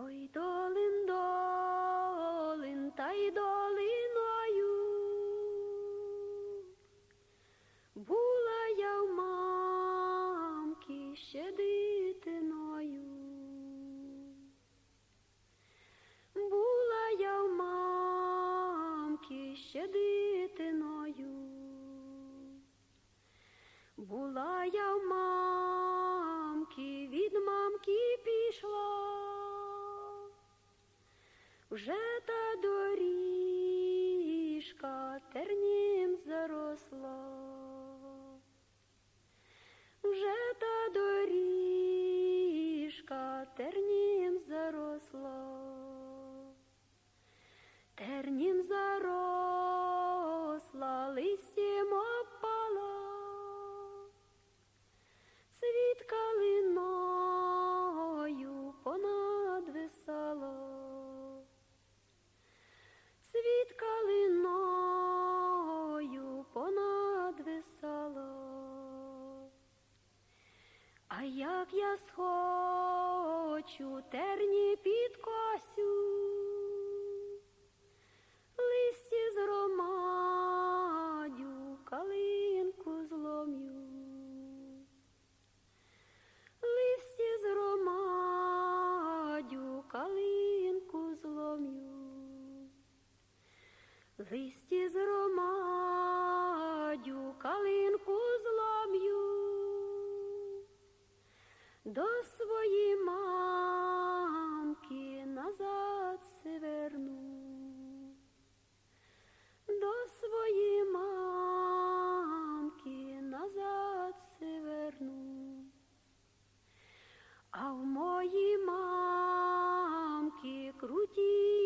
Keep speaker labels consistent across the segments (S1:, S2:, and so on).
S1: Ой, долин, долин, та й долиною. Була я в мамки ще дитиною. Була я в мамки ще дитиною. Була я в мамки, від мамки пішла. Вже та доріжка тернім заросла. Вже та доріжка тернім як я схочу терні під косю, листі згромадю, калинку злом'ю. Листі згромадю, калинку злом'ю. Листі згромадю, калинку До своєї мамки назад се верну. До своєї мамки назад се верну. А в моїй мамки круті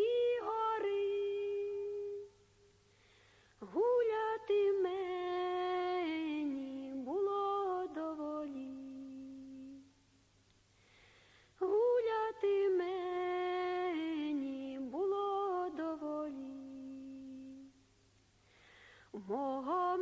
S1: 我和